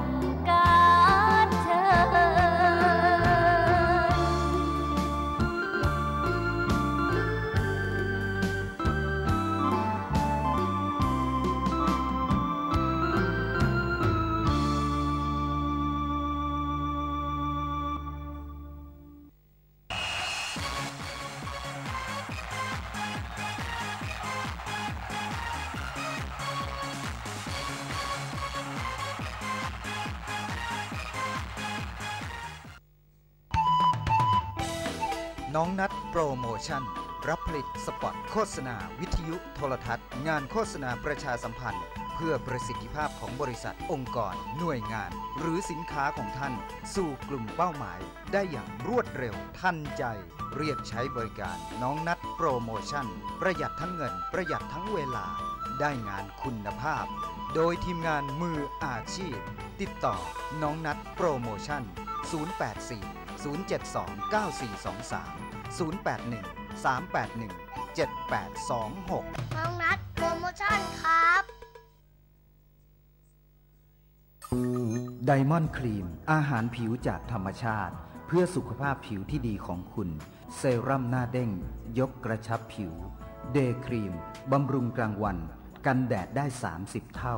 งก น้องนัดโปรโมชั่น รับผลิตสปอตโฆษณา วิทยุโทรทัศน์ งานโฆษณาประชาสัมพันธ์ เพื่อประสิทธิภาพของบริษัทองค์กร หน่วยงาน หรือสินค้าของท่าน สู่กลุ่มเป้าหมาย ได้อย่างรวดเร็วทันใจ เรียกใช้บริการน้องนัดโปรโมชั่น ประหยัดทั้งเงิน ประหยัดทั้งเวลา ได้งานคุณภาพ โดยทีมงานมืออาชีพ ติดต่อน้องนัดโปรโมชั่น 084 072 9423 081 381 7826 น้องนัดโปรโมชั่นครับไดมอนด์ครีม อาหารผิวจากธรรมชาติ เพื่อสุขภาพผิวที่ดีของคุณ เซรั่มหน้าเด้ง ยกกระชับผิว เดย์ครีม บำรุงกลางวัน กันแดดได้ 30 เท่า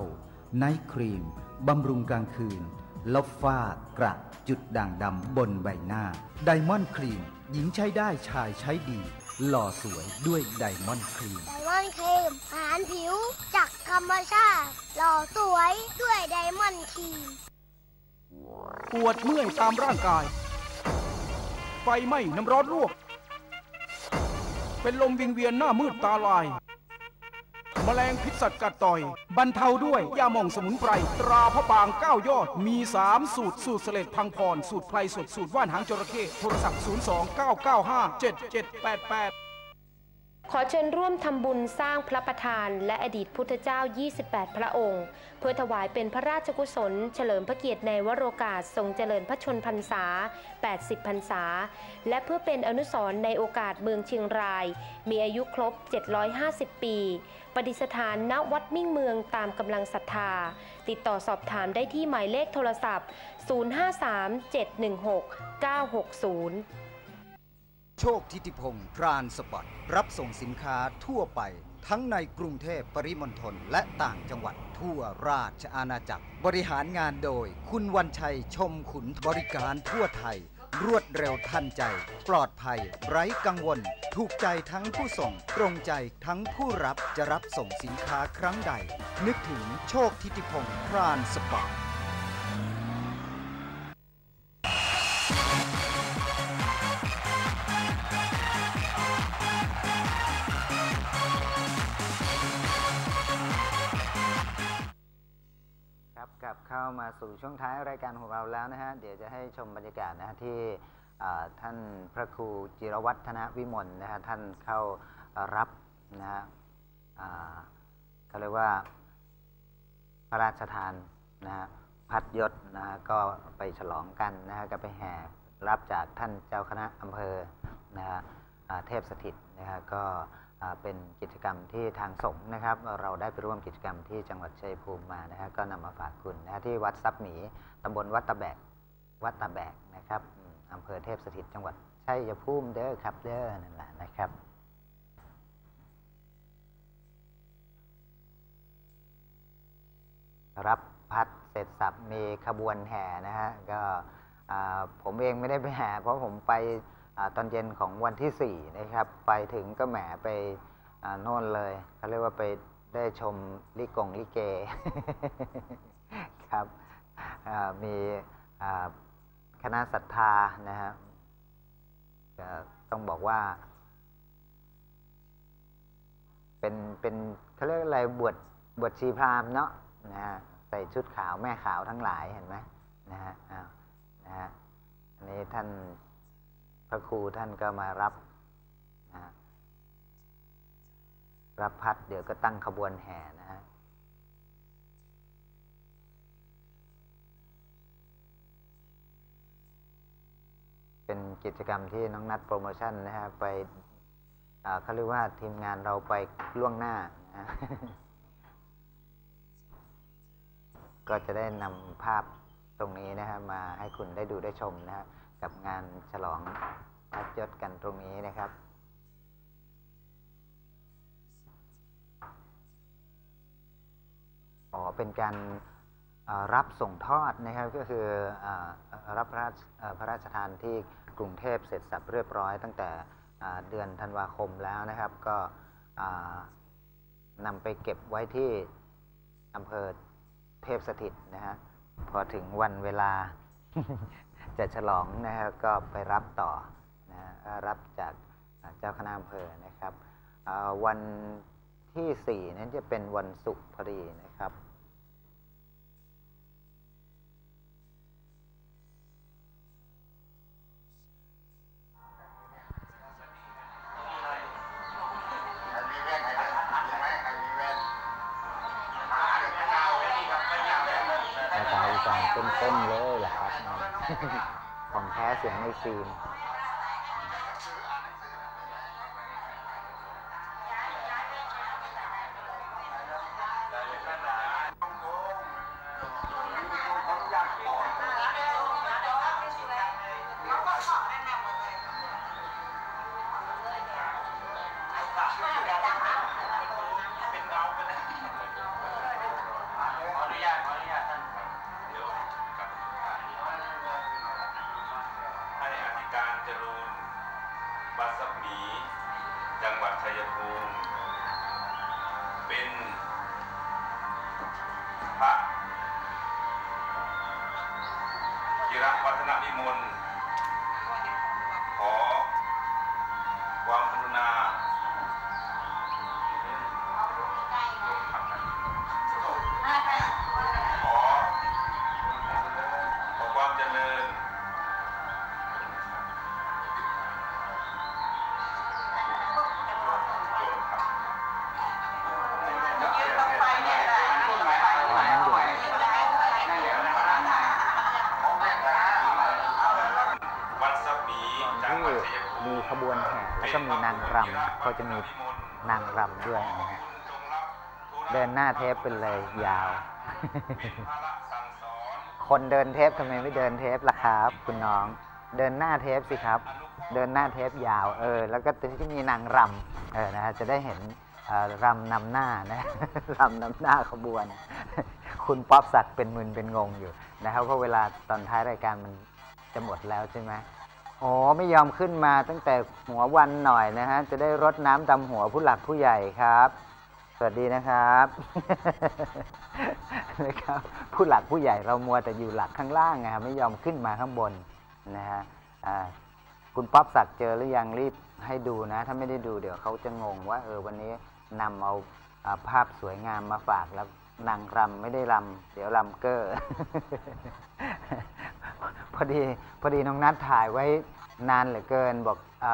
ไนท์ครีม บำรุงกลางคืน ลบฝ้ากระจุดด่างดำบนใบหน้า ไดมอนด์ครีม หญิงใช้ได้ชายใช้ดี หล่อสวยด้วยไดมอนด์ครีม ไดมอนด์ครีมอาหารผิวจากธรรมชาติ หล่อสวยด้วยไดมอนด์ครีม ปวดเมื่อยตามร่างกาย ไฟไหม้น้ำร้อนลวก เป็นลมวิงเวียนหน้ามืดตาลาย แมลงพิษสัตว์กัดต่อย บรรเทาด้วยยาหม่องสมุนไพร ตราพระบางเก้ายอด มี 3 สูตร สูตรเสลดพังพร สูตรไพรสดสูตรว่านหางจระเข้โทรศัพท์ 029957788 ขอเชิญร่วมทำบุญสร้างพระประธาน และอดีตพุทธเจ้า 28 พระองค์ เพื่อถวายเป็นพระราชกุศล เฉลิมพระเกียรติในวโรกาสทรงเจริญพระชนพรรษา 80 พรรษา และเพื่อเป็นอนุสรณ์ในโอกาสเมืองเชียงราย มีอายุครบ 750 ปีประดิษฐานณวัดมิ่งเมืองตามกำลังศรัทธา ติดต่อสอบถามได้ที่หมายเลขโทรศัพท์ 053 716 960 โชคทิติพงศ์พรานสปอร์ตรับส่งสินค้าทั่วไป ทั้งในกรุงเทพปริมณฑลและต่างจังหวัดทั่วราชอาณาจักร บริหารงานโดย คุณวันชัยชมขุนบริการทั่วไทย รวดเร็วทันใจ ปลอดภัย ไร้กังวล ถูกใจทั้งผู้ส่ง ตรงใจทั้งผู้รับจะรับส่งสินค้าครั้งใด นึกถึงโชคทิติพงศ์พรานสปอร์ต เข้ามาสู่ช่วงท้ายรายการของเราแล้วนะฮะ เดี๋ยวจะให้ชมบรรยากาศนะฮะที่ท่านพระครูจิรวัฒนวิมลนะฮะท่านเข้ารับนะฮะเขาเรียกว่าพระราชทานนะฮะพัดยศนะฮะก็ไปฉลองกันนะฮะก็ไปแห่รับจากท่านเจ้าคณะอำเภอนะฮะเทพสถิตนะฮะก็ เป็นกิจกรรมที่ทางสงฆ์นะครับ เราได้ไปร่วมกิจกรรมที่จังหวัดชัยภูมิมานะฮะก็นำมาฝากคุณนะฮะที่วัดซับหมีตำบลวัดตะแบกวัดตะแบกนะครับอืมอำเภอเทพสถิตจังหวัดชัยภูมิเด้อครับเด้อนั่นแหละนะครับรับพัดเสร็จสับมีขบวนแห่นะฮะก็ผมเองไม่ได้ไปแห่เพราะผมไป ตอนเย็นของวันที่ 4 นะครับ ไปถึงก็แหมไปโน่นเลยเขาเรียกว่าไปได้ชมลิกงลิเกครับมีคณะศรัทธานะฮะต้องบอกว่า เป็นเป็นเขาเรียกอะไรบวชบวชชีพราหมณ์เนาะนะฮะใส่ชุดขาวแม่ขาวทั้งหลายเห็นไหมนะฮะอ้าวนะฮะอันนี้ท่าน พระครูท่านก็มารับนะรับพัดเดี๋ยวก็ตั้งขบวนแห่นะฮะเป็นกิจกรรมที่น้องนัดโปรโมชั่นนะฮะไปเขาเรียกว่าทีมงานเราไปล่วงหน้านะก็จะได้นำภาพตรงนี้นะฮะมาให้คุณได้ดูได้ชมนะฮะ กับงานฉลองพัดยศกันตรงนี้นะครับ อ๋อ เป็นการรับส่งทอดนะครับก็คืออรับพระราชเอ่อพระราชทานที่กรุงเทพเสร็จสับเรียบร้อย ตั้งแต่เดือนธันวาคมแล้วนะครับ ก็นำไปเก็บไว้ที่อำเภอเทพสถิตนะฮะพอถึงวันเวลา จะฉลองนะครับก็ไปรับต่อนะรับจากเจ้าคณะอำเภอนะครับวันที่ 4 นั้นจะเป็นวันศุกร์พอดีนะครับหน้าตาอีสานเต้นๆเลยแหละครับ ของแท้เสียงในฟิล์ม งหวัดชัยภูมิ เป็นพระกิรวัฒนวิมลขอ มีมิขบวนแห่แล้วก็มีนางรำเขาจะมีนางรำด้วยนะฮะเดินหน้าเทปเป็นเลยยาว คนเดินเทปทำไมไม่เดินเทปล่ะครับ คุณน้อง เดินหน้าเทปสิครับ เดินหน้าเทปยาวเออ แล้วก็ที่มีนางรำเออนะฮะจะได้เห็นเอ่อรำนำหน้านะรำนำหน้าขบวน คุณป๊อปศักดิ์เป็นมึนเป็นงงอยู่นะครับเพราะเวลาตอนท้ายรายการมันจะหมดแล้วใช่ไหม โอ้ไม่ยอมขึ้นมาตั้งแต่หัววันหน่อยนะฮะ จะได้รดน้ำดำหัวผู้หลักผู้ใหญ่ครับ สวัสดีนะครับนะครับ ผู้หลักผู้ใหญ่เรามัวแต่อยู่หลักข้างล่างไงครับไม่ยอมขึ้นมาข้างบนนะฮะคุณป๊อปศักเจอหรือยังรีบให้ดูนะ ถ้าไม่ได้ดูเดี๋ยวเขาจะงงว่า เออวันนี้นำเอาอ่าภาพสวยงามมาฝากแล้วนางรำไม่ได้รำเดี๋ยวรำเกอร์ พอดีพอดีน้องนัดถ่ายไว้นานเหลือเกินบอกอ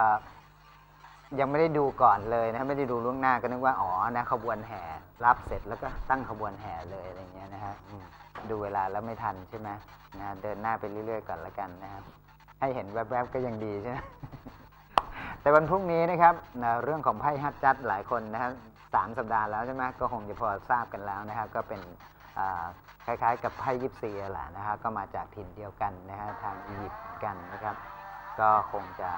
ยังไม่ได้ดูก่อนเลยนะไม่ได้ดูล่วงหน้าก็นึกว่าอ๋อนะขบวนแห่รับเสร็จแล้วก็ตั้งขบวนแห่เลยอะไรเงี้ยนะฮะดูเวลาแล้วไม่ทันใช่ไหมนะเดินหน้าไปเรื่อยๆก่อนละกันนะครับให้เห็นแวบๆก็ยังดีใช่ไหมแต่วันพรุ่งนี้นะครับนะเรื่องของไพ่ฮัตจัดหลายคนนะครับสามสัปดาห์แล้วใช่ไหมก็คงจะพอทราบกันแล้วนะครับก็เป็น คล้ายๆ กับไพ่ยิปซีแหละนะฮะก็มาจากถิ่นเดียวกันนะฮะทางอียิปต์กันนะครับ ก็คงจะ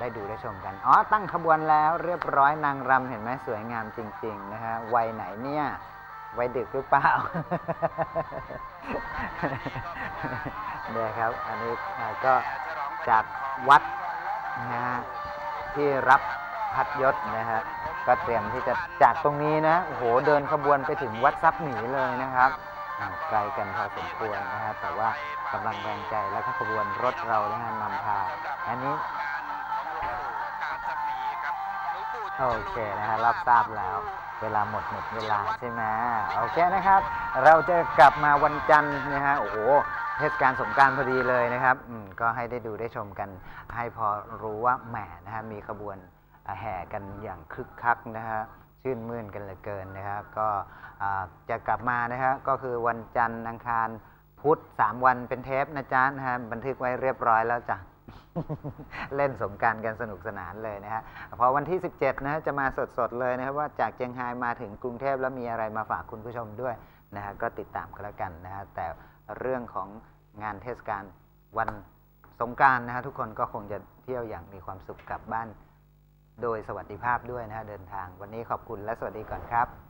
ได้ดูได้ชมกัน อ๋อ ตั้งขบวนแล้วเรียบร้อยนางรำเห็นไหมสวยงามจริง ๆ นะฮะวัยไหนเนี่ยวัยดึกหรือเปล่าเนี่ยครับ อันนี้ก็จากวัดนะฮะที่รับพัดยศนะฮะ ก็เตรียมที่จะจากตรงนี้นะโอ้โหเดินขบวนไปถึงวัดทรัพย์หมีเลยนะครับไกลกันพอสมควรนะฮะแต่ว่ากำลังแรงใจแล้วก็ขบวนรถเรานะฮะนำพาอันนี้โอเคนะฮะรับทราบแล้วเวลาหมดหมดเวลาใช่ไหมโอเคนะครับ เราจะกลับมาวันจันทร์นะฮะโอ้โหเทศกาลสงการพอดีเลยนะครับก็ให้ได้ดูได้ชมกัน ให้พอรู้ว่าแหมนะฮะมีขบวน แห่กันอย่างคึกคักนะฮะชื่นมื่นกันเหลือเกินนะครับก็จะกลับมานะฮะก็คือวันจันทร์อังคารพุธสามวันเป็นเทปนะจ๊ะนะฮะบันทึกไว้เรียบร้อยแล้วจ้ะเล่นสงการกันสนุกสนานเลยนะฮะพอวันที่ 17นะฮะจะมาสดๆเลยนะครับว่าจากเชียงรายมาถึงกรุงเทพแล้วมีอะไรมาฝากคุณผู้ชมด้วยนะฮะก็ติดตามกันแล้วกันนะฮะแต่เรื่องของงานเทศกาลวันสงกรานต์นะฮะทุกคนก็คงจะเที่ยวอย่างมีความสุขกลับบ้าน โดยสวัสดิภาพด้วยนะฮะเดินทาง วันนี้ขอบคุณและสวัสดีก่อนครับ